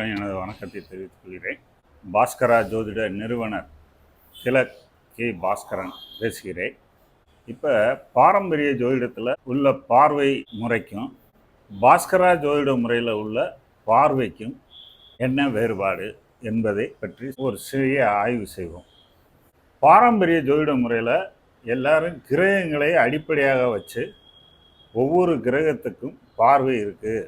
அனைவருக்கும் எனது வணக்கத்தை தெரிவித்துக் கொள்கிறேன். பாஸ்கரா ஜோதிட நிறுவனர் திலக் கே பாஸ்கரன் பேசுகிறேன். இப்போ பாரம்பரிய ஜோதிடத்தில் உள்ள பார்வை முறைக்கும் பாஸ்கரா ஜோதிட முறையில் உள்ள பார்வைக்கும் என்ன வேறுபாடு என்பதை பற்றி ஒரு சிறிய ஆய்வு செய்வோம். பாரம்பரிய ஜோதிட முறையில் எல்லாரும் கிரகங்களை அடிப்படையாக வச்சு ஒவ்வொரு கிரகத்துக்கும் பார்வை இருக்குது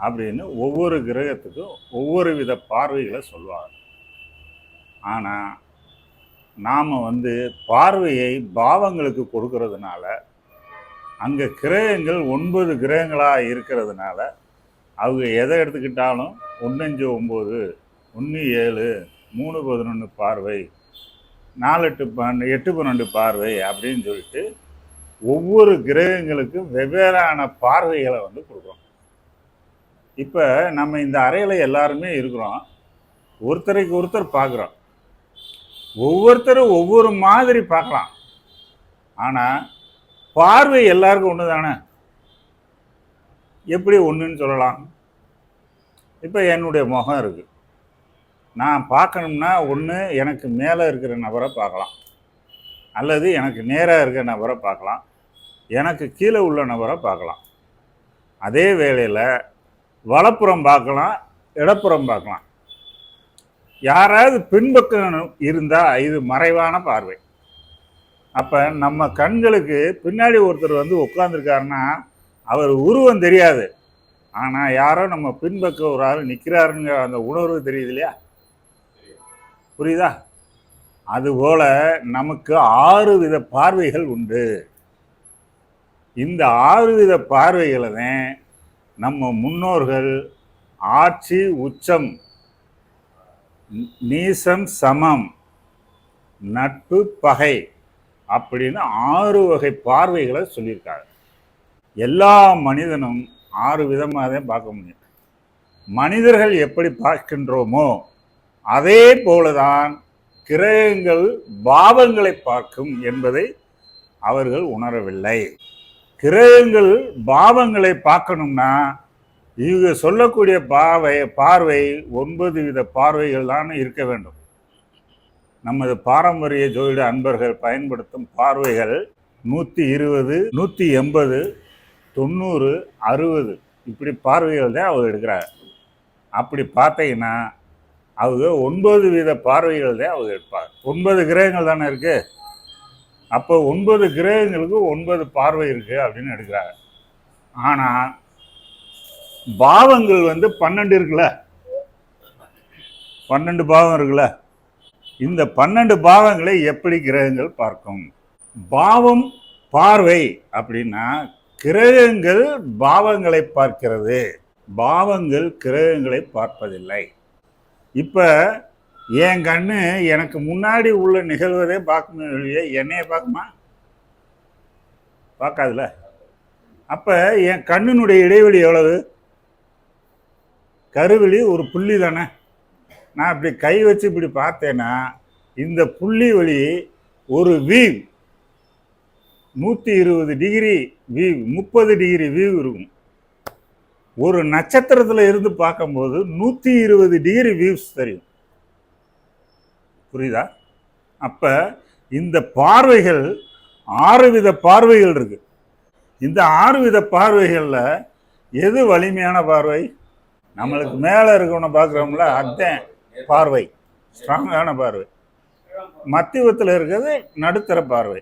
அப்படின்னு ஒவ்வொரு கிரகத்துக்கும் ஒவ்வொரு வித பார்வைகளை சொல்லுவாங்க. ஆனால் நாம் வந்து பார்வையை பாவங்களுக்கு கொடுக்கறதுனால அங்கே கிரகங்கள் ஒன்பது கிரகங்களாக இருக்கிறதுனால அவங்க எதை எடுத்துக்கிட்டாலும் ஒன்றஞ்சு ஒம்பது ஒன்று ஏழு மூணு பதினொன்று பார்வை நாலு எட்டு பன்னெண்டு எட்டு பன்னெண்டு பார்வை அப்படின்னு சொல்லிட்டு ஒவ்வொரு கிரகங்களுக்கும் வெவ்வேறான பார்வைகளை வந்து கொடுக்குறோம் இப்போ நம்ம இந்த அறையில் எல்லாருமே இருக்கிறோம். ஒருத்தருக்கு ஒருத்தர் பார்க்குறோம். ஒவ்வொருத்தரும் ஒவ்வொரு மாதிரி பார்க்கலாம். ஆனால் பார்வை எல்லாருக்கும் ஒன்று தானே எப்படி ஒன்றுன்னு சொல்லலாம்? இப்போ என்னுடைய முகம் இருக்குது நான் பார்க்கணும்னா ஒன்று எனக்கு மேலே இருக்கிற நபரை பார்க்கலாம். அல்லது எனக்கு நேராக இருக்கிற நபரை பார்க்கலாம். எனக்கு கீழே உள்ள நபரை பார்க்கலாம். அதே வேளையில் வலப்புறம் பார்க்கலாம் இடப்புறம் பார்க்கலாம். யாராவது பின்பக்கம் இருந்தால் இது மறைவான பார்வை. அப்போ நம்ம கண்களுக்கு பின்னாடி ஒருத்தர் வந்து உட்காந்துருக்காருன்னா அவர் உருவம் தெரியாது. ஆனால் யாரோ நம்ம பின்பக்கம் ஒரு ஆள் நிற்கிறாருங்கிற அந்த உணர்வு தெரியுது இல்லையா? புரியுதா? அதுபோல் நமக்கு ஆறு வித பார்வைகள் உண்டு. இந்த ஆறு வித பார்வைகளை தான் நம்ம முன்னோர்கள் ஆட்சி உச்சம் நீசம் சமம் நட்பு பகை அப்படின்னு ஆறு வகை பார்வைகளை சொல்லியிருக்காங்க. எல்லா மனிதனும் ஆறு விதமாக தான் பார்க்க முடியும். மனிதர்கள் எப்படி பார்க்கின்றோமோ அதே போலதான் கிரகங்கள் பாவங்களை பார்க்கும் என்பதை அவர்கள் உணரவில்லை. கிரகங்கள் பாவங்களை பார்க்கணும்னா இவங்க சொல்லக்கூடிய பார்வை பார்வை ஒன்பது வித பார்வைகள் தான் இருக்க வேண்டும். நமது பாரம்பரிய ஜோதிட அன்பர்கள் பயன்படுத்தும் பார்வைகள் நூற்றி இருபது நூற்றி எண்பது தொண்ணூறு அறுபது. இப்படி பார்வைகள் தான் அவங்க எடுக்கிறாங்க அப்படி பார்த்தீங்கன்னா அவங்க ஒன்பது வித பார்வைகள் தான் அவங்க எடுப்பாங்க ஒன்பது கிரகங்கள் தானே இருக்குது அப்போ ஒன்பது கிரகங்களுக்கு ஒன்பது பார்வை இருக்குது அப்படின்னு எடுக்கிறாங்க. ஆனால் பாவங்கள் வந்து பன்னெண்டு இருக்குல்ல? பன்னெண்டு பாவம் இருக்குல்ல? இந்த பன்னெண்டு பாவங்களை எப்படி கிரகங்கள் பார்க்கும்? பாவம் பார்வை அப்படின்னா கிரகங்கள் பாவங்களை பார்க்கிறது. பாவங்கள் கிரகங்களை பார்ப்பதில்லை. இப்போ என் கண்ணு? எனக்கு முன்னாடி உள்ள நிகழ்வதே பார்க்கணும் இல்லையே. என்னைய பார்க்குமா? பார்க்காதுல? அப்போ என் கண்ணினுடைய இடைவெளி எவ்வளவு? கருவெளி ஒரு புள்ளி தானே. நான் இப்படி கை வச்சு இப்படி பார்த்தேன்னா இந்த புள்ளி வழி ஒரு வீவ். நூற்றி இருபது டிகிரி வீவ் முப்பது டிகிரி வீவ் இருக்கும். ஒரு நட்சத்திரத்தில் இருந்து பார்க்கும்போது நூற்றி இருபது டிகிரி வியூஸ் தெரியும். புரியுதா? அப்போ இந்த பார்வைகள் ஆறு வித பார்வைகள் இருக்கு. இந்த ஆறு வித பார்வைகளில் எது வலிமையான பார்வை? நம்மளுக்கு மேலே இருக்கவனை பார்க்குறோம்ல அதுதான் பார்வை. ஸ்ட்ராங்கான பார்வை. மத்தியத்தில் இருக்கிறது நடுத்தர பார்வை.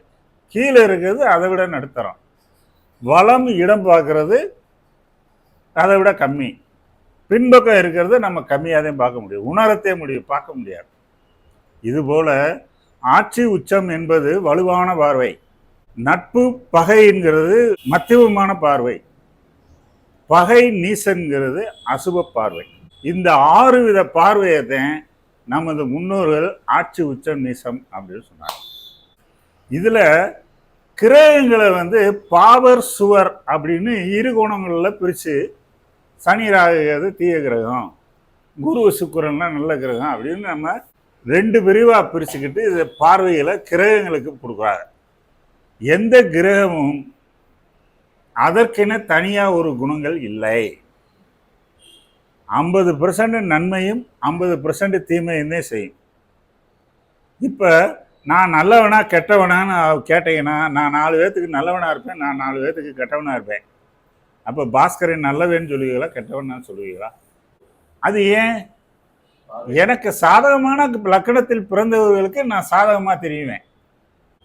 கீழே இருக்கிறது அதை விட நடுத்தரம். வளம் இடம் பார்க்கறது அதை விட கம்மி. பின்பக்கம் இருக்கிறது நம்ம கம்மியாக தான் பார்க்க முடியும். உணரத்தே முடியும் பார்க்க முடியாது. இதுபோல ஆட்சி உச்சம் என்பது வலுவான பார்வை. நட்பு பகை என்கிறது மத்தியமான பார்வை. பகை நீசன்கிறது அசுப பார்வை. இந்த ஆறு வித பார்வையை தான் நமது முன்னோர்கள் ஆட்சி உச்சம் நீசம் அப்படின்னு சொன்னாங்க. இதில் கிரகங்களை வந்து பாவர் சுவர் அப்படின்னு இரு கோணங்களில் பிரித்து சனி ராகு தீய கிரகம் குரு சுக்கரன்லாம் நல்ல கிரகம் அப்படின்னு நம்ம ரெண்டு பிரிவாக பிரிச்சுக்கிட்டு இது பார்வைகளை கிரகங்களுக்கு கொடுக்குறாங்க. எந்த கிரகமும் அதற்கென தனியாக ஒரு குணங்கள் இல்லை. ஐம்பது பர்சன்ட் நன்மையும் ஐம்பது பர்சன்ட் தீமையும் தான் செய்யும். இப்போ நான் நல்லவனா கெட்டவனான்னு கேட்டீங்கன்னா நான் நாலு பேர்த்துக்கு நல்லவனாக இருப்பேன் நான் நாலு பேர்த்துக்கு கெட்டவனாக இருப்பேன். அப்போ பாஸ்கரன் நல்லவன் சொல்லுவீங்களா கெட்டவனான்னு சொல்லுவீங்களா? அது ஏன் எனக்கு சாதகமான லக்கணத்தில் பிறந்தவர்களுக்கு நான் சாதகமாக தெரியுவேன்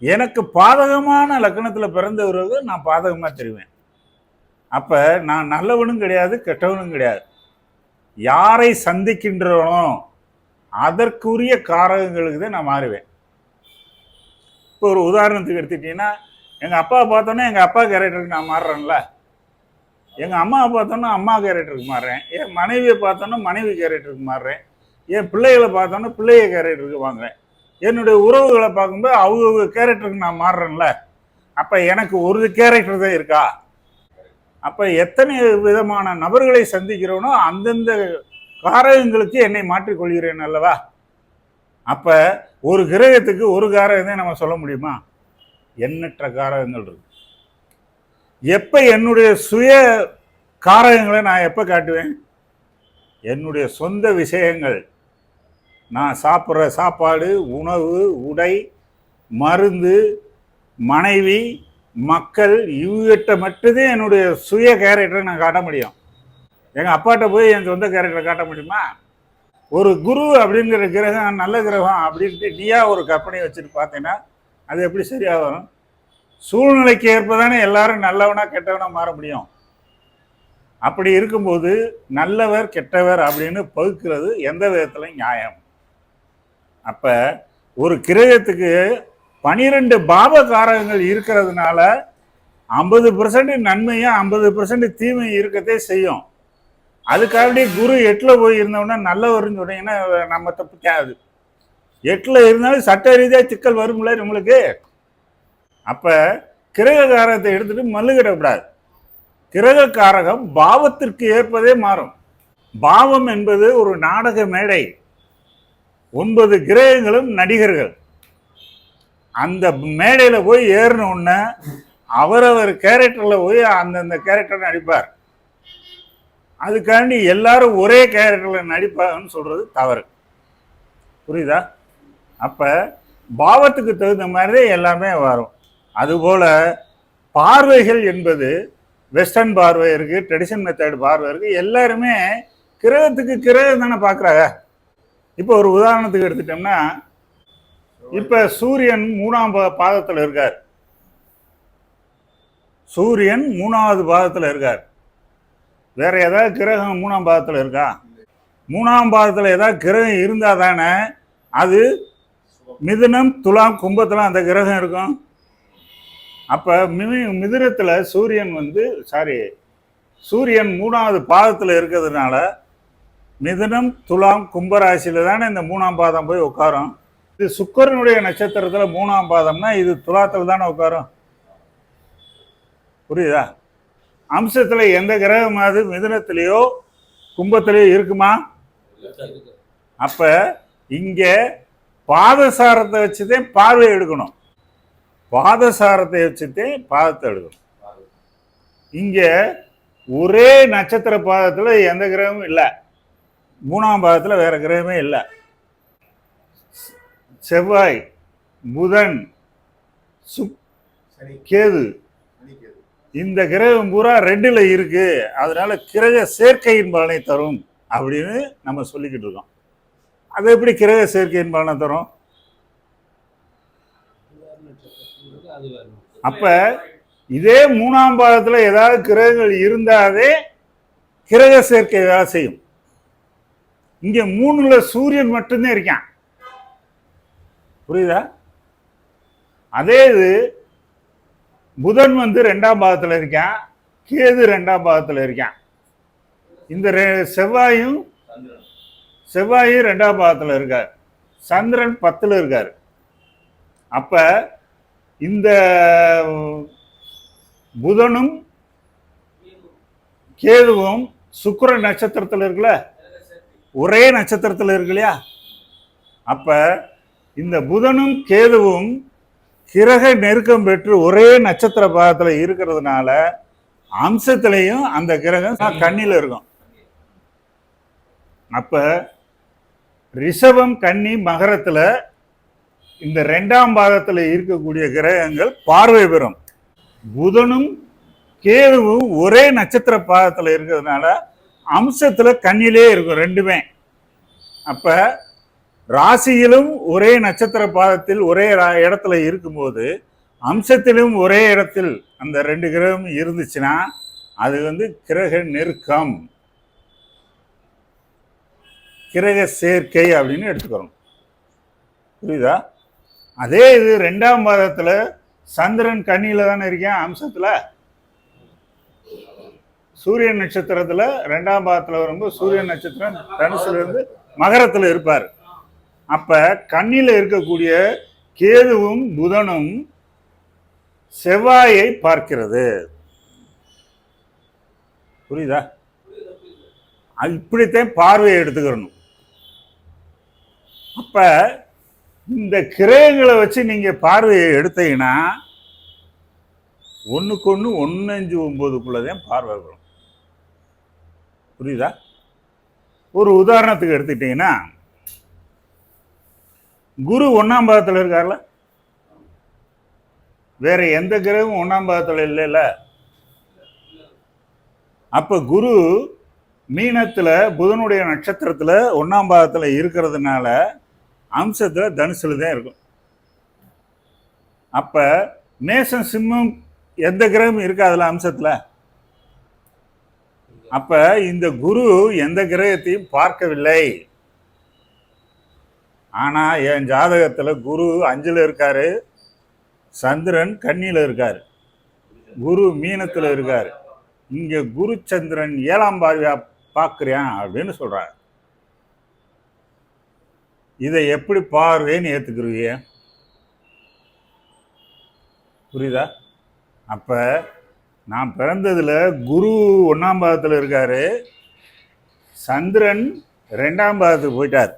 எனக்கு பாதகமான லக்கணத்தில் பிறந்தவர்களுக்கு நான் பாதகமாக தெரிவேன். அப்போ நான் நல்லவனும் கிடையாது கெட்டவனும் கிடையாது. யாரை சந்திக்கின்றனோ அதற்குரிய காரகங்களுக்கு தான் நான் மாறுவேன். இப்போ ஒரு உதாரணத்துக்கு எடுத்துக்கிட்டிங்கன்னா எங்கள் அப்பா பார்த்தோன்னே எங்கள் அப்பா கேரக்டருக்கு நான் மாறுறேன்ல. எங்கள் அம்மாவை பார்த்தோன்னா அம்மா கேரக்டருக்கு மாறுறேன். என் மனைவியை பார்த்தோன்னா மனைவி கேரக்டருக்கு மாறுறேன். என் பிள்ளைகளை பார்த்தோன்னா பிள்ளைய கேரக்டருக்கு வாங்குறேன். என்னுடைய உறவுகளை பார்க்கும்போது அவங்க கேரக்டருக்கு நான் மாறுறேன்ல. அப்போ எனக்கு ஒரு கேரக்டர் தான் இருக்கா? அப்போ எத்தனை விதமான நபர்களை சந்திக்கிறோனோ அந்தந்த காரகங்களுக்கு என்னை மாற்றிக்கொள்கிறேன் அல்லவா? அப்போ ஒரு கிரகத்துக்கு ஒரு காரகத்தை நம்ம சொல்ல முடியுமா? எண்ணற்ற காரகங்கள் இருக்கு. எப்போ என்னுடைய சுய காரகங்களை நான் எப்போ காட்டுவேன்? என்னுடைய சொந்த விஷயங்கள் நான் சாப்பிட்ற சாப்பாடு உணவு உடை மருந்து மனைவி மக்கள் இவகிட்ட மட்டும்தான் என்னுடைய சுய கேரக்டரை நான் காட்ட முடியும். எங்கள் அப்பாட்ட போய் என் சொந்த கேரக்டரை காட்ட முடியுமா? ஒரு குரு அப்படிங்கிற கிரகம் நல்ல கிரகம் அப்படின்ட்டு நீயா ஒரு கற்பனை வச்சுட்டு பார்த்தீங்கன்னா அது எப்படி சரியாக வரும் சூழ்நிலைக்கு ஏற்பதானே எல்லாரும் நல்லவனா கெட்டவனா மாற முடியும். அப்படி இருக்கும்போது நல்லவர் கெட்டவர் அப்படின்னு பகுக்கிறது எந்த விதத்தில் நியாயம். அப்போ ஒரு கிரகத்துக்கு பனிரெண்டு பாவகாரகங்கள் இருக்கிறதுனால ஐம்பது பர்சன்ட் நன்மையும் ஐம்பது பர்சன்ட் தீமையும் இருக்கத்தே செய்யும். அதுக்காண்டி குரு எட்டில் போய் இருந்தோம்னா நல்லவர்னு சொன்னீங்கன்னா நம்ம தப்பு கேது எட்டில் இருந்தாலும் சட்ட ரீதியாக சிக்கல் வரும்ல நம்மளுக்கு அப்போ கிரககாரத்தை எடுத்துகிட்டு மல்லுகிடக்கூடாது கிரகக்காரகம் பாவத்திற்கு ஏற்பதே மாறும். பாவம் என்பது ஒரு நாடக மேடை. ஒன்பது கிரகங்களும் நடிகர்கள். அந்த மேடையில் போய் ஏறின உடனே அவரவர் கேரக்டரில் போய் அந்தந்த கேரக்டர் நடிப்பார். அதுக்காண்டி எல்லாரும் ஒரே கேரக்டரில் நடிப்பாங்கன்னு சொல்கிறது தவறு. புரியுதா? அப்போ பாவத்துக்கு தகுந்த மாதிரி தான் எல்லாமே வரும். அதுபோல் பார்வைகள் என்பது வெஸ்டர்ன் பார்வை இருக்குது ட்ரெடிஷன் மெத்தட் பார்வை இருக்குது எல்லாருமே கிரகத்துக்கு கிரகம் தானே பார்க்குறாங்க இப்போ ஒரு உதாரணத்துக்கு எடுத்துட்டோம்னா இப்போ சூரியன் மூணாம் பா பாதத்தில் இருக்கார். சூரியன் மூணாவது பாதத்தில் இருக்கார். வேற ஏதாவது கிரகம் மூணாம் பாதத்தில் இருக்கா? மூணாம் பாதத்தில் ஏதாவது கிரகம் இருந்தால் தானே அது மிதுனம் துலாம் கும்பத்தில் அந்த கிரகம் இருக்கும். அப்போ மிமி மிதுனத்தில் சூரியன் வந்து சாரி சூரியன் மூணாவது பாதத்தில் இருக்கிறதுனால மிதனம் துலாம் கும்பராசியில் தானே இந்த மூணாம் பாதம் போய் உட்காரும் இது சுக்கரனுடைய நட்சத்திரத்தில் மூணாம் பாதம்னா இது துலாத்தில் தானே உட்காரும் புரியுதா? அம்சத்தில் எந்த கிரகமாவது மிதனத்திலேயோ கும்பத்திலேயோ இருக்குமா? அப்போ இங்கே பாதசாரத்தை வச்சுதான் பார்வை எடுக்கணும். பாதசாரத்தை வச்சுதான் பாதத்தை எடுக்கணும். இங்கே ஒரே நட்சத்திர பாதத்தில் எந்த கிரகமும் இல்லை. மூணாம் பாதத்தில் வேற கிரகமே இல்லை. செவ்வாய் புதன் சுக் கேது. இந்த கிரகம் பூரா ரெட்டில் இருக்கு. அதனால கிரக சேர்க்கையின் பலனை தரும் அப்படின்னு நம்ம சொல்லிக்கிட்டு இருக்கோம். அது எப்படி கிரக சேர்க்கையின் பலனை தரும்? அப்ப இதே மூணாம் பாகத்தில் ஏதாவது கிரகங்கள் இருந்தாவே கிரக சேர்க்கை வேலை செய்யும். இங்க மூணுல சூரியன் மட்டும்தான் இருக்கான். புரியுதா? அதே இது புதன் வந்து ரெண்டாம் பாகத்தில் இருக்கான் கேது ரெண்டாம் பாகத்தில் இருக்கான். இந்த ரெ- செவ்வாயும் செவ்வாயும் ரெண்டாம் பாகத்தில் இருக்கார். சந்திரன் பத்தில் இருக்கார். அப்ப இந்த புதனும் கேதுவும் சுக்கர நட்சத்திரத்தில் இருக்குல்ல? ஒரே நட்சத்திரத்தில் இருக்கு இல்லையா? அப்ப இந்த புதனும் கேதுவும் கிரக நெருக்கம் பெற்று ஒரே நட்சத்திர பாகத்தில் இருக்கிறதுனால அம்சத்திலையும் அந்த கிரகம் கண்ணில் இருக்கும். அப்ப ரிஷபம் கன்னி மகரத்துல இந்த ரெண்டாம் பாகத்தில் இருக்கக்கூடிய கிரகங்கள் பார்வை பெறும். புதனும் கேதுவும் ஒரே நட்சத்திர பாகத்தில் இருக்கிறதுனால அம்சத்துல கண்ணிலே இருக்கும் ரெண்டுமே. அப்ப ராசியிலும் ஒரே நட்சத்திர பாதத்தில் ஒரே ரா- இடத்துல இருக்கும்போது அம்சத்திலும் ஒரே இடத்தில் அந்த ரெண்டு கிரகம் இருந்துச்சுன்னா அது வந்து கிரக நெருக்கம். கிரக சேர்க்கை அப்படின்னு எடுத்துக்கிறோம் புரியுதா? அதே இது ரெண்டாம் பாதத்தில் சந்திரன் கண்ணியில் தானே இருக்கேன் அம்சத்தில்? சூரிய நட்சத்திரத்தில் ரெண்டாம் பாகத்தில் வரும்போது சூரிய நட்சத்திரம் தனுசுல இருந்து இருப்பார். அப்போ கண்ணில் இருக்கக்கூடிய கேதுவும் புதனும் செவ்வாயை பார்க்கிறது. புரியுதா? அது இப்படித்தான் பார்வையை எடுத்துக்கிறணும் அப்போ இந்த கிரகங்களை வச்சு நீங்கள் பார்வையை எடுத்தீங்கன்னா ஒன்றுக்கு ஒன்று ஒன்று அஞ்சு ஒன்பதுக்குள்ளதான் பார்வை வரும். புரியுதா? ஒரு உதாரணத்துக்கு எடுத்துக்கிட்டீங்கன்னா குரு ஒன்னாம் பாகத்தில் இருக்கார்ல? வேற எந்த கிரகமும் ஒன்னாம் பாகத்தில் இல்லைல்ல? அப்ப குரு மீனத்துல புதனுடைய நட்சத்திரத்துல ஒன்னாம் பாகத்துல இருக்கிறதுனால அம்சத்துல தனுசில் தான் இருக்கும். அப்ப மேசம் சிம்மம் எந்த கிரகமும் இருக்காதுல அம்சத்துல? அப்ப இந்த குரு எந்த கிரகத்தையும் பார்க்கவில்லை. ஆனா என் ஜாதகத்துல குரு அஞ்சுல இருக்காரு சந்திரன் கண்ணியில இருக்காரு. குரு மீனத்துல இருக்காரு. இங்க குரு சந்திரன் ஏழாம் பார்வையா பார்க்குறேன் அப்படின்னு சொல்றாரு. இதை எப்படி பார்வைன்னு ஏத்துக்கிறீங்க புரியுதா? அப்போ நான் பிறந்ததில் குரு ஒன்றாம் பாகத்தில் இருக்கார். சந்திரன் ரெண்டாம் பாகத்துக்கு போயிட்டார்.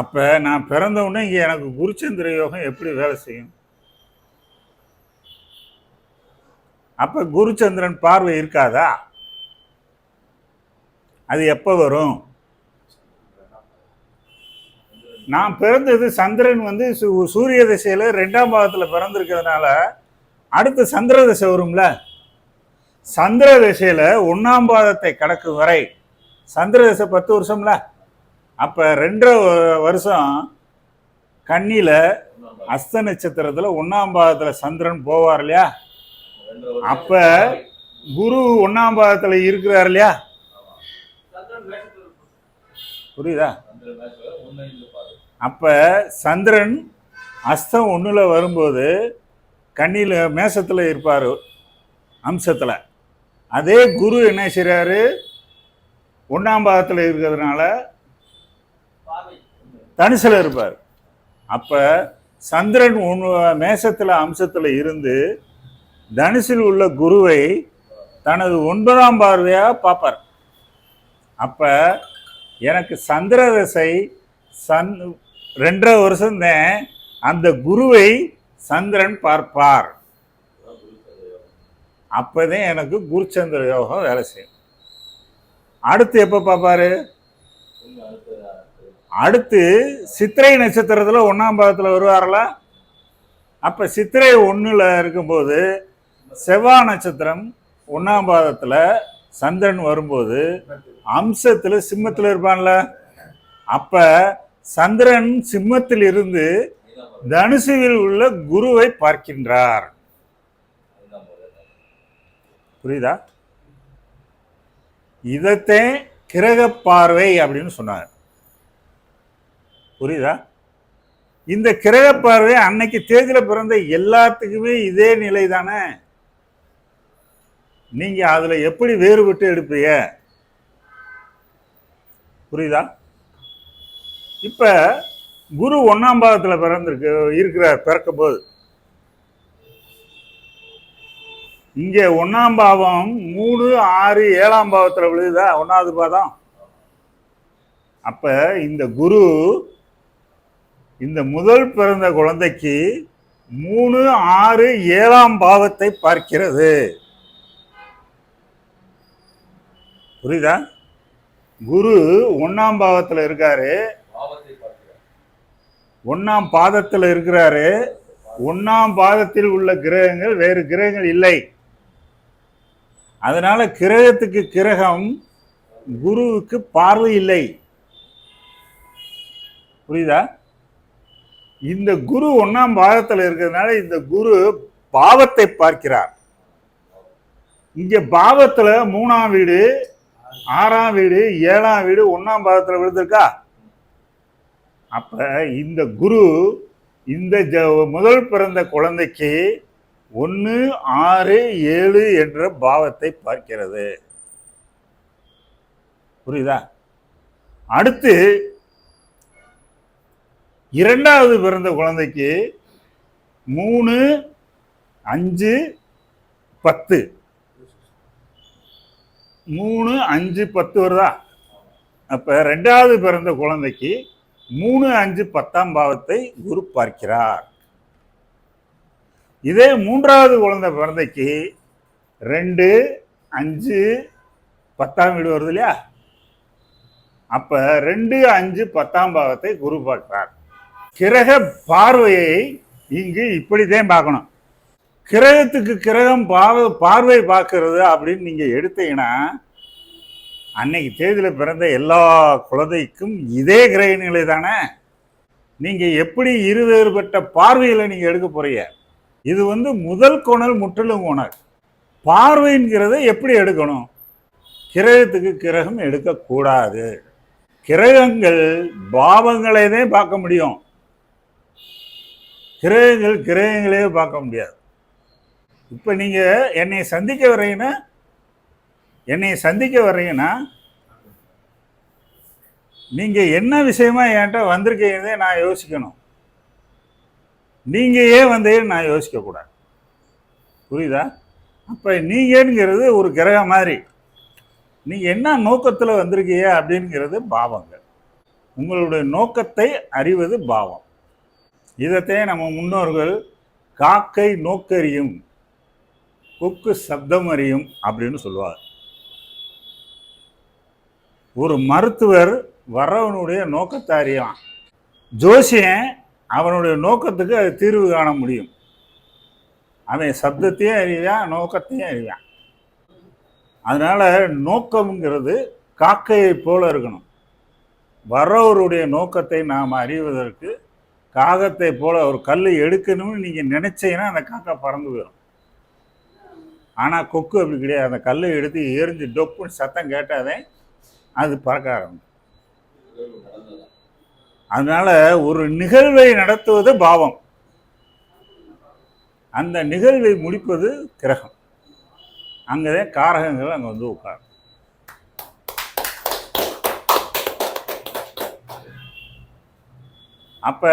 அப்போ நான் பிறந்த உடனே எனக்கு குருச்சந்திர யோகம் எப்படி வேலை செய்யும்? அப்போ குருச்சந்திரன் பார்வை இருக்காதா? அது எப்போ வரும்? நான் பிறந்தது சந்திரன் வந்து சூரிய திசையில் ரெண்டாம் பாகத்தில் பிறந்திருக்கிறதுனால அடுத்து சந்திர தசை வரும்ல? சந்திர திசையில ஒன்னாம் பாதத்தை கடக்கும் வரை சந்திர திசை பத்து வருஷம்ல? அப்ப ரெண்டரை வருஷம் கண்ணியில் அஸ்த நட்சத்திரத்துல ஒன்னாம் பாதத்துல சந்திரன் போவார் இல்லையா? அப்ப குரு ஒன்னாம் பாதத்துல இருக்கிறார் இல்லையா? புரியுதா? அப்ப சந்திரன் அஸ்தம் ஒண்ணுல வரும்போது கண்ணியில் மேசத்தில் இருப்பார் அம்சத்தில். அதே குரு என்ன செய்றாரு? ஒன்றாம் பாகத்தில் இருக்கிறதுனால தனுசில் இருப்பார். அப்போ சந்திரன் ஒன்று மேசத்தில் அம்சத்தில் இருந்து தனுசில் உள்ள குருவை தனது ஒன்பதாம் பார்வையாக பார்ப்பார். அப்போ எனக்கு சந்திர தசை சன் ரெண்டரை வருஷம்தான் அந்த குருவை சந்திரன் பார்ப்பார். அப்போதான் எனக்கு குருச்சந்திர யோகம் வேலை செய்யும். அடுத்து எப்போ பார்ப்பாரு? அடுத்து சித்திரை நட்சத்திரத்தில் ஒன்றாம் பாதத்தில் வருவார்ல? அப்போ சித்திரை ஒன்றில் இருக்கும்போது செவ்வாய் நட்சத்திரம் ஒன்றாம் பாதத்தில் சந்திரன் வரும்போது அம்சத்தில் சிம்மத்தில் இருப்பான்ல? அப்போ சந்திரன் சிம்மத்தில் இருந்து தனுசுவில் உள்ள குருவை பார்க்கின்றார். புரியுதா? இதத்தே கிரக பார்வை அப்படின்னு சொன்னார். புரியுதா? இந்த கிரக பார்வை அன்னைக்கு தேதியில் பிறந்த எல்லாத்துக்குமே இதே நிலை தானே? நீங்க அதுல எப்படி வேறுபட்டு எடுப்பீங்க? புரியுதா? இப்ப குரு ஒன்னாம் பாகத்துல பிறந்திருக்கு இருக்கிறார் பிறக்கும் போது இங்கே ஒன்னாம் பாவம் மூணு ஆறு ஏழாம் பாவத்தில் விழுதுதா? ஒன்னாவது பாதம். அப்ப இந்த குரு இந்த முதல் பிறந்த குழந்தைக்கு மூணு ஆறு ஏழாம் பாவத்தை பார்க்கிறது. புரியுதா? குரு ஒன்னாம் பாவத்தில் இருக்காரு. ஒன்னாம் பாதத்தில் இருக்கிறாரு. ஒன்னாம் பாதத்தில் உள்ள கிரகங்கள் வேறு கிரகங்கள் இல்லை. அதனால கிரகத்துக்கு கிரகம் குருவுக்கு பார்வை இல்லை. புரியுதா? இந்த குரு ஒன்னாம் பாதத்தில் இருக்கிறதுனால இந்த குரு பாவத்தை பார்க்கிறார். இங்க பாவத்துல மூணாம் வீடு ஆறாம் வீடு ஏழாம் வீடு ஒன்னாம் பாதத்தில் விழுந்திருக்கா? அப்ப இந்த குரு இந்த ஜ- முதல் பிறந்த குழந்தைக்கு ஒன்று ஆறு ஏழு என்ற பாவத்தை பார்க்கிறது. புரியுதா? அடுத்து இரண்டாவது பிறந்த குழந்தைக்கு மூணு அஞ்சு பத்து. மூணு அஞ்சு பத்து வருதா? அப்போ ரெண்டாவது பிறந்த குழந்தைக்கு மூணு அஞ்சு பத்தாம் பாவத்தை குரு பார்க்கிறார். இதே மூன்றாவது குழந்தை பிறந்தைக்கு ரெண்டு அஞ்சு பத்தாம் வீடு வருது இல்லையா? அப்ப ரெண்டு அஞ்சு பத்தாம் பாவத்தை குரு பார்க்கிறார். கிரக பார்வையை இங்கு இப்படித்தான் பார்க்கணும். கிரகத்துக்கு கிரகம் பார்வை பார்வை பார்க்கறது அப்படின்னு நீங்க எடுத்தீங்கன்னா அன்னைக்கு தேதியில் பிறந்த எல்லா குழந்தைக்கும் இதே கிரக நிலை தானே? நீங்க எப்படி இருவேறுபட்ட பார்வையில நீங்க எடுக்க போறீங்க? இது வந்து முதல் கோணல் முற்றிலும் கோணல் பார்வைங்கிறத எப்படி எடுக்கணும்? கிரகத்துக்கு கிரகம் எடுக்கக்கூடாது. கிரகங்கள் பாவங்களை தான் பார்க்க முடியும். கிரகங்கள் கிரகங்களே பார்க்க முடியாது. இப்போ நீங்கள் என்னை சந்திக்க வரீங்கன்னா என்னை சந்திக்க வர்றீங்கன்னா நீங்கள் என்ன விஷயமா என்கிட்ட வந்திருக்கீங்கதே நான் யோசிக்கணும். நீங்கள் ஏன் வந்தீங்கன்னு நான் யோசிக்கக்கூடாது புரியுதா? அப்போ நீங்கங்கிறது ஒரு கிரகம் மாதிரி. நீங்கள் என்ன நோக்கத்தில் வந்திருக்கீங்க அப்படிங்கிறது பாவங்கள். உங்களுடைய நோக்கத்தை அறிவது பாவம். இதைத்தான் நம்ம முன்னோர்கள் காக்கை நோக்கறியும் கொக்கு சப்தம் அறியும் அப்படின்னு சொல்லுவார் ஒரு மருத்துவர் வர்றவனுடைய நோக்கத்தை அறியலாம் ஜோசியன் அவனுடைய நோக்கத்துக்கு அது தீர்வு காண முடியும். அவன் சப்தத்தையும் அறிவான் நோக்கத்தையும் அறிவான். அதனால் நோக்கம்ங்கிறது காக்கையைப் போல இருக்கணும். வர்றவருடைய நோக்கத்தை நாம் அறிவதற்கு காகத்தை போல ஒரு கல் எடுக்கணும்னு நீங்கள் நினச்சீங்கன்னா அந்த காக்கா பறந்து போயிடும். ஆனால் கொக்கு அப்படி கிடையாது. அந்த கல்லை எடுத்து எரிஞ்சு டொப்புன்னு சத்தம் கேட்டாதே அது பறக்க ஆரம்பிக்கும். அதனால ஒரு நிகழ்வை நடத்துவது பாவம். அந்த நிகழ்வை முடிப்பது கிரகம். அங்கதான் காரகங்கள் அங்கே வந்து உட்காரும். அப்போ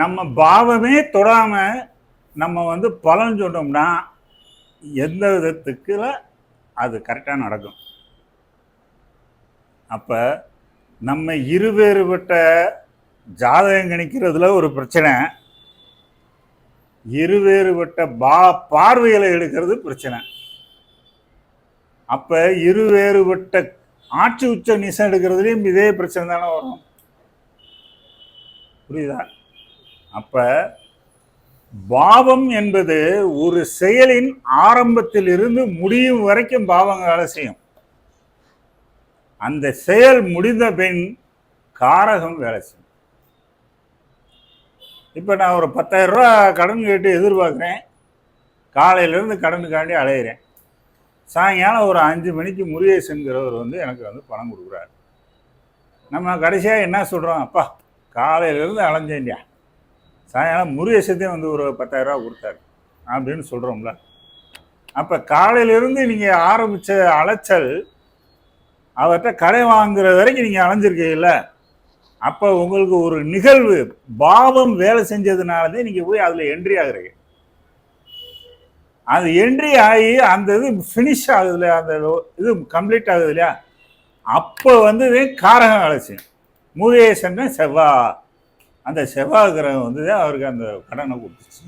நம்ம பாவமே தொடாமல் நம்ம வந்து பலன் சொன்னோம்னா எந்த விதத்துக்குல அது கரெக்டாக நடக்கும். அப்போ நம்ம இருவேறுபட்ட ஜாதகம் கணிக்கிறதுல ஒரு பிரச்சனை. இருவேறுபட்ட பா பார்வைகளை எடுக்கிறது பிரச்சனை. அப்போ இருவேறுபட்ட ஆட்சி உச்ச நிசம் எடுக்கிறதுலையும் இதே பிரச்சனை தானே வரும். புரியுதா? அப்போ பாவம் என்பது ஒரு செயலின் ஆரம்பத்தில் இருந்து முடியும் வரைக்கும் பாவங்களை செய்யும். அந்த செயல் முடிந்த பின் காரகம் வேலை செய்யும். இப்போ நான் ஒரு 10000 ரூபா கடன் கேட்டு எதிர்பார்க்குறேன். காலையிலேருந்து கடனுக்காண்டி அலையிறேன். சாயங்காலம் ஒரு அஞ்சு மணிக்கு முருகேசங்கிறவர் வந்து எனக்கு வந்து பணம் கொடுக்குறாரு. நம்ம கடைசியாக என்ன சொல்கிறோம் அப்பா காலையிலேருந்து அலைஞ்சேன்டியா சாயங்காலம் முருகேசத்தையும் வந்து ஒரு 10000 ரூபா கொடுத்தாரு அப்படின்னு சொல்கிறோம்ல அப்போ காலையிலேருந்து நீங்கள் ஆரம்பித்த அலைச்சல் அவர்கிட்ட கடை வாங்குற வரைக்கும் நீங்கள் அலைஞ்சிருக்கீங்கல்ல? அப்போ உங்களுக்கு ஒரு நிகழ்வு பாவம் வேலை செஞ்சதுனாலதே நீங்கள் போய் அதில் என்ட்ரி ஆகுறீங்க. அது என்ட்ரி ஆகி அந்த இது ஃபினிஷ் ஆகுதுல அந்த இது கம்ப்ளீட் ஆகுது இல்லையா? அப்போ வந்து காரகம் வேலை செய்யும் முருகேசன் செவ்வா. அந்த செவ்வாய் கிரகம் வந்து தான் அவருக்கு அந்த கடனை கொடுத்துச்சு.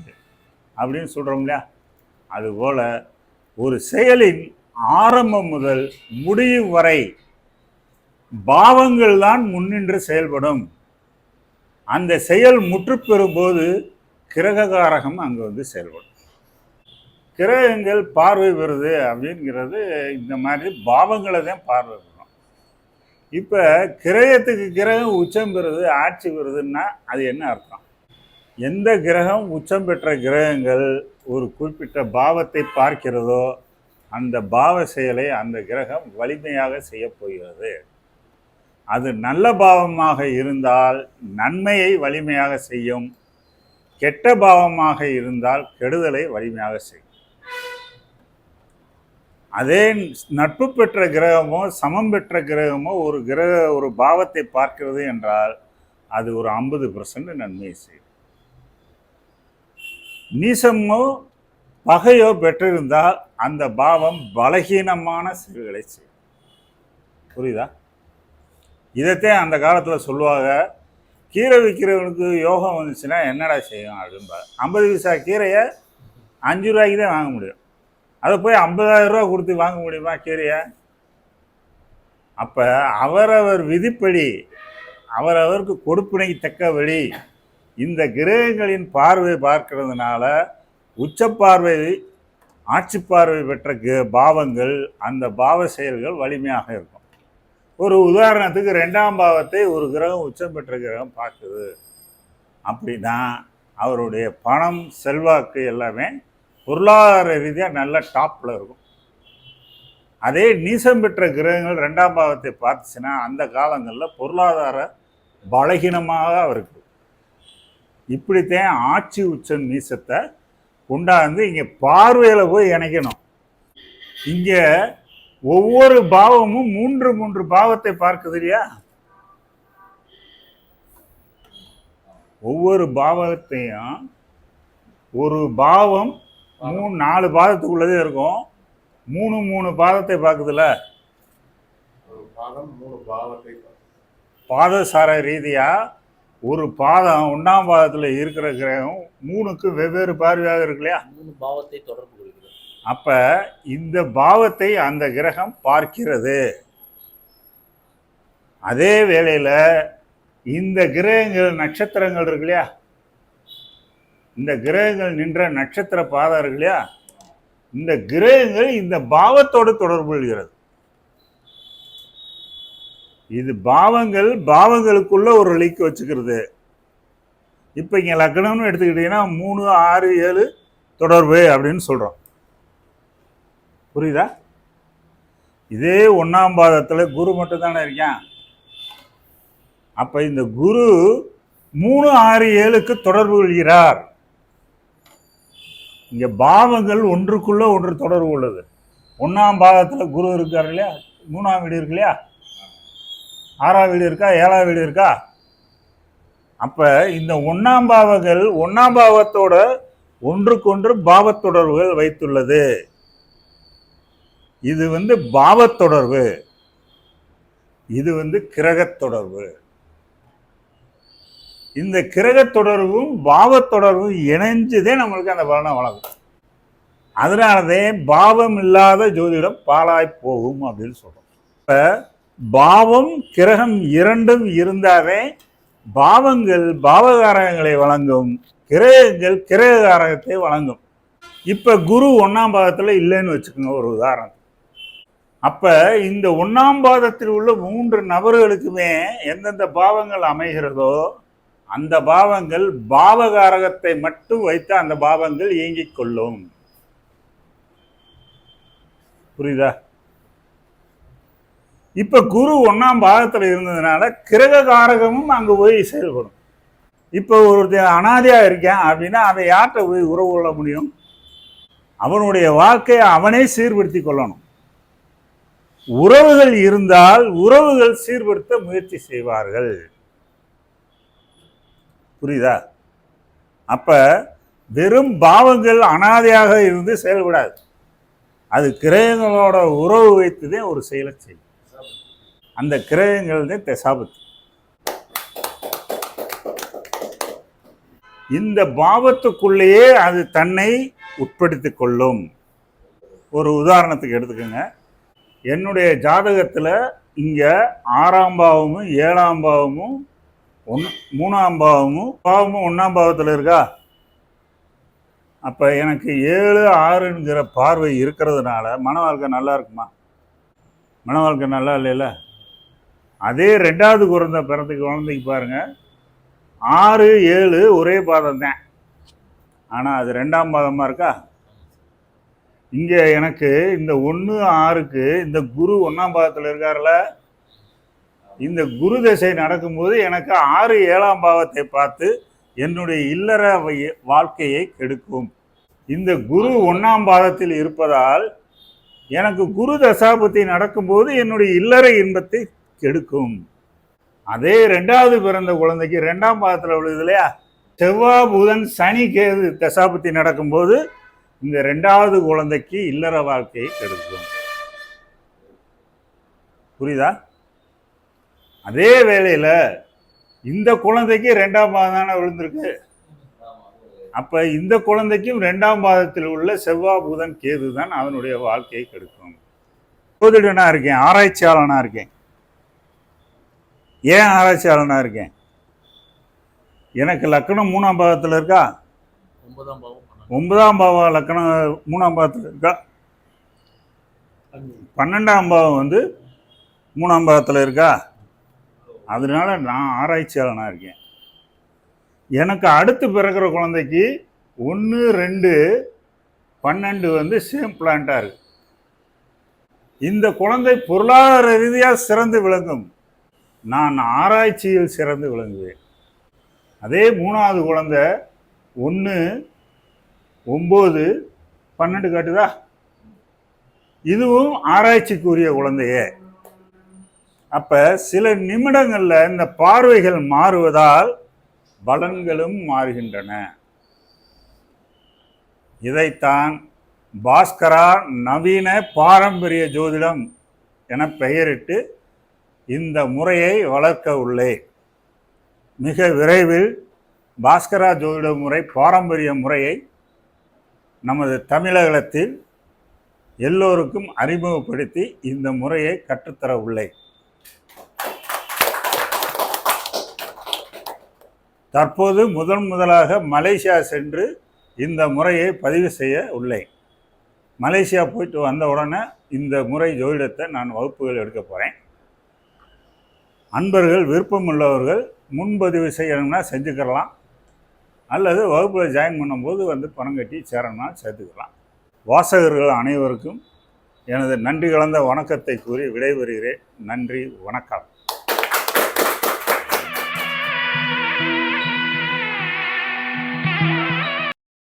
அப்படின்னு சொல்கிறோம் இல்லையா? அதுபோல் ஒரு செயலின் ஆரம்பம் முதல் முடியும் வரை பாவங்கள் தான் முன்னின்று செயல்படும். அந்த செயல் முற்றுப்பெறும் போது கிரககாரகம் அங்கே வந்து செயல்படும். கிரகங்கள் பார்வை பெறுது அப்படிங்கிறது இந்த மாதிரி பாவங்களை தான் பார்வை பெறும். இப்போ கிரகத்துக்கு கிரகம் உச்சம் பெறுது ஆட்சி பெறுதுன்னா அது என்ன அர்த்தம்? எந்த கிரகம் உச்சம் பெற்ற கிரகங்கள் ஒரு குறிப்பிட்ட பாவத்தை பார்க்கிறதோ அந்த பாவ செயலை அந்த கிரகம் வலிமையாக செய்யப்போகிறது அது நல்ல பாவமாக இருந்தால் நன்மையை வலிமையாக செய்யும். கெட்ட பாவமாக இருந்தால் கெடுதலை வலிமையாக செய்யும். அதே நட்பு பெற்ற கிரகமோ சமம் பெற்ற கிரகமோ ஒரு கிரக ஒரு பாவத்தை பார்க்கிறது என்றால் அது ஒரு ஐம்பது பர்சன்ட் நன்மையை செய்யும். நீசமோ பகையோ பெற்றிருந்தால் அந்த பாவம் பலகீனமான செயல்களை செய்யும். புரியுதா? இதைத்தான் அந்த காலத்தில் சொல்லுவாங்க. கீரை விற்கிறவனுக்கு யோகம் வந்துச்சுன்னா என்னடா செய்யும் அப்படின்பாரு ஐம்பது பைசா கீரையை அஞ்சு ரூபாய்க்கு தான் வாங்க முடியும். அதை போய் ஐம்பதாயிரம் ரூபா கொடுத்து வாங்க முடியுமா கீரையை? அப்போ அவரவர் விதிப்படி அவரவருக்கு கொடுப்பினை தக்கபடி இந்த கிரகங்களின் பார்வை பார்க்கிறதுனால உச்ச பார்வை ஆட்சி பார்வை பெற்ற க- பாவங்கள் அந்த பாவ செயல்கள் வலிமையாக இருக்கும். ஒரு உதாரணத்துக்கு ரெண்டாம் பாவத்தை ஒரு கிரகம் உச்சம் பெற்ற கிரகம் பார்க்குது. அப்படின்னா அவருடைய பணம் செல்வாக்கு எல்லாமே பொருளாதார ரீதியாக நல்ல டாப்பில் இருக்கும். அதே நீசம் பெற்ற கிரகங்கள் ரெண்டாம் பாவத்தை பார்த்துச்சுன்னா அந்த காலங்களில் பொருளாதார பலகீனமாக அவருக்கு இப்படித்தான் ஆட்சி உச்சம் நீசத்தை கொண்டாந்து இங்கே பார்வையில் போய் இணைக்கணும். இங்கே ஒவ்வொரு பாவமும் மூன்று மூன்று பாவத்தை பார்க்குது இல்லையா? ஒவ்வொரு பாவத்தையும் ஒரு பாவம் மூணு நாலு பாதத்துக்குள்ளதே இருக்கும். மூணு மூணு பாதத்தை பார்க்குதுல்ல ஒரு பாதம் மூணு பாவத்தை பாதசார ரீதியாக ஒரு பாதம் ஒன்றாம் பாதத்தில் இருக்கிற கிரகம் மூணுக்கு வெவ்வேறு பார்வையாக இருக்கு இல்லையா? மூணு பாவத்தை தொடர்பு கொள்கிறது. அப்ப இந்த பாவத்தை அந்த கிரகம் பார்க்கிறது. அதே வேளையில இந்த கிரகங்கள் நட்சத்திரங்கள் இருக்கு இல்லையா? இந்த கிரகங்கள் நின்ற நட்சத்திர பாதம் இருக்கு இல்லையா? இந்த கிரகங்கள் இந்த பாவத்தோடு தொடர்பு கொள்கிறது. இது பாவங்கள் பாவங்களுக்குள்ள ஒரு லிங்க் வச்சுக்கிறது. இப்போ இங்கே லக்னம்னு எடுத்துக்கிட்டீங்கன்னா மூணு ஆறு ஏழு தொடர்பு அப்படின்னு சொல்கிறோம் புரியுதா? இதே ஒன்றாம் பாதத்தில் குரு மட்டும் தானே இருக்கான். அப்போ இந்த குரு மூணு ஆறு ஏழுக்கு தொடர்பு கொள்கிறார். இங்கே பாவங்கள் ஒன்றுக்குள்ளே ஒன்று தொடர்பு உள்ளது. ஒன்றாம் பாதத்தில் குரு இருக்கார் இல்லையா? மூணாம் வீடு இருக்கு இல்லையா? ஆறாம் வீடு இருக்கா? ஏழாம் வீடு இருக்கா? அப்போ இந்த ஒன்றாம் பாவங்கள் ஒன்றாம் பாவத்தோட ஒன்றுக்கொன்று பாவத்தொடர்புகள் வைத்துள்ளது. இது வந்து பாவத்தொடர்பு. இது வந்து கிரகத் தொடர்பு இந்த கிரகத் தொடர்பும் பாவத் தொடர்பும் நம்மளுக்கு அந்த பலனை வழங்கும். அதனாலதே பாவம் இல்லாத ஜோதிடம் பாழாய் போகும் அப்படின்னு சொல்கிறோம் இப்போ பாவம் கிரகம் இரண்டும் இருந்தாவே பாவங்கள் பாவகாரகங்களை வழங்கும். கிரகங்கள் கிரககாரகத்தை வழங்கும். இப்போ குரு ஒன்றாம் பாதத்தில் இல்லைன்னு வச்சுக்கோங்க ஒரு உதாரணம். அப்போ இந்த ஒன்றாம் பாதத்தில் உள்ள மூன்று நபர்களுக்குமே எந்தெந்த பாவங்கள் அமைகிறதோ அந்த பாவங்கள் பாவகாரகத்தை மட்டும் வைத்து அந்த பாவங்கள் இயங்கிக் கொள்ளும். புரியுதா? இப்ப குரு ஒன்னாம் பாகத்துல இருந்ததுனால கிரக காரகமும் அங்க போய் செயல்படும். இப்ப ஒரு அனாதையாக இருக்கேன் அப்படின்னா அதை யார்கிட்ட போய் உறவு கொள்ள முடியும்? அவனுடைய வாழ்க்கையை அவனே சீர்படுத்தி கொள்ளணும். உறவுகள் இருந்தால் உறவுகள் சீர்படுத்த முயற்சி செய்வார்கள். புரியுதா? அப்ப வெறும் பாவங்கள் அனாதையாக இருந்து செயல்படாது. அது கிரகங்களோட உறவு வைத்துதே ஒரு செயலை செய்யும். அந்த கிரகங்கள் தசாபத்து இந்த பாவத்துக்குள்ளேயே அது தன்னை உட்படுத்தி கொள்ளும். ஒரு உதாரணத்துக்கு எடுத்துக்கோங்க. என்னுடைய ஜாதகத்தில் இங்கே ஆறாம் பாவமும் ஏழாம் பாவமும் ஒன் மூணாம் பாவமும் பாவமும் ஒன்றாம் பாவத்தில் இருக்கா? அப்போ எனக்கு ஏழு ஆறுங்கிற பார்வை இருக்கிறதுனால மன வாழ்க்கை நல்லா இருக்குமா? மன வாழ்க்கை நல்லா இல்லைல்ல? அதே ரெண்டாவது குழந்தை பிறந்த குழந்தைக்கு பாருங்கள் ஆறு ஏழு ஒரே பாதம் தான் ஆனால் அது ரெண்டாம் பாதமாக இருக்கா? இங்கே எனக்கு இந்த ஒன்று ஆறுக்கு இந்த குரு ஒன்றாம் பாதத்தில் இருக்கார்ல. இந்த குரு தசை நடக்கும்போது எனக்கு ஆறு ஏழாம் பாவத்தை பார்த்து என்னுடைய இல்லற வாழ்க்கையை கெடுக்கும். இந்த குரு ஒன்றாம் பாதத்தில் இருப்பதால் எனக்கு குரு தசாபத்தி நடக்கும்போது என்னுடைய இல்லற இன்பத்தை கெடுக்கும். அதே ரெண்டாவது பிறந்த குழந்தைக்கு ரெண்டாம் பாதத்தில் விழுது இல்லையா? செவ்வாய் புதன் சனி கேது தசாபத்தி நடக்கும்போது இந்த ரெண்டாவது குழந்தைக்கு இல்லற வாழ்க்கையை கெடுக்கும். புரியுதா? அதே வேளையில் இந்த குழந்தைக்கு ரெண்டாம் பாதம் தானே விழுந்திருக்கு? அப்போ இந்த குழந்தைக்கும் ரெண்டாம் பாதத்தில் உள்ள செவ்வாய் புதன் கேது தான் அவனுடைய வாழ்க்கையை கெடுக்கும். ஜோதிடனா இருக்கேன் ஆராய்ச்சியாளனா இருக்கேன். ஏன் ஆராய்ச்சியாளனா இருக்கேன்? எனக்கு லக்கணம் மூணாம் பாவத்தில் இருக்கா? ஒன்பதாம் பாவம். ஒன்பதாம் பாவம் லக்கணம் மூணாம் பாவத்தில் இருக்கா? பன்னெண்டாம் பாவம் வந்து மூணாம் பாவத்தில் இருக்கா? அதனால நான் ஆராய்ச்சியாளனாக இருக்கேன். எனக்கு அடுத்து பிறக்கிற குழந்தைக்கு ஒன்று ரெண்டு பன்னெண்டு வந்து சேம் பிளான்ட்டாக இருக்கு. இந்த குழந்தை பொருளாதார ரீதியாக சிறந்து விளங்கும். நான் ஆராய்ச்சியில் சிறந்து விளங்குவேன். அதே மூணாவது குழந்தை ஒன்று ஒம்பது பன்னெண்டு காட்டுதா? இதுவும் ஆராய்ச்சிக்குரிய குழந்தையே. அப்போ சில நிமிடங்களில் இந்த பார்வைகள் மாறுவதால் பலன்களும் மாறுகின்றன. இதைத்தான் பாஸ்கரா நவீன பாரம்பரிய ஜோதிடம் என பெயரிட்டு இந்த முறையை வளர்க்க உள்ளேன் மிக விரைவில் பாஸ்கரா ஜோதிட முறை பாரம்பரிய முறையை நமது தமிழகத்தில் எல்லோருக்கும் அறிமுகப்படுத்தி இந்த முறையை கற்றுத்தர உள்ளேன் தற்போது முதன் முதலாக மலேசியா சென்று இந்த முறையை பதிவு செய்ய உள்ளேன். மலேசியா போயிட்டு வந்த உடனே இந்த முறை ஜோதிடத்தை நான் வகுப்புகள் எடுக்க போகிறேன் அன்பர்கள் விருப்பம் உள்ளவர்கள் முன்பதிவு செய்யணும்னா செஞ்சுக்கிறலாம் அல்லது வகுப்பில் ஜாயின் பண்ணும்போது வந்து பணம் கட்டி சேரணும்னா சேர்த்துக்கலாம். வாசகர்கள் அனைவருக்கும் எனது நன்றி கலந்த வணக்கத்தை கூறி விடைபெறுகிறேன். நன்றி வணக்கம்.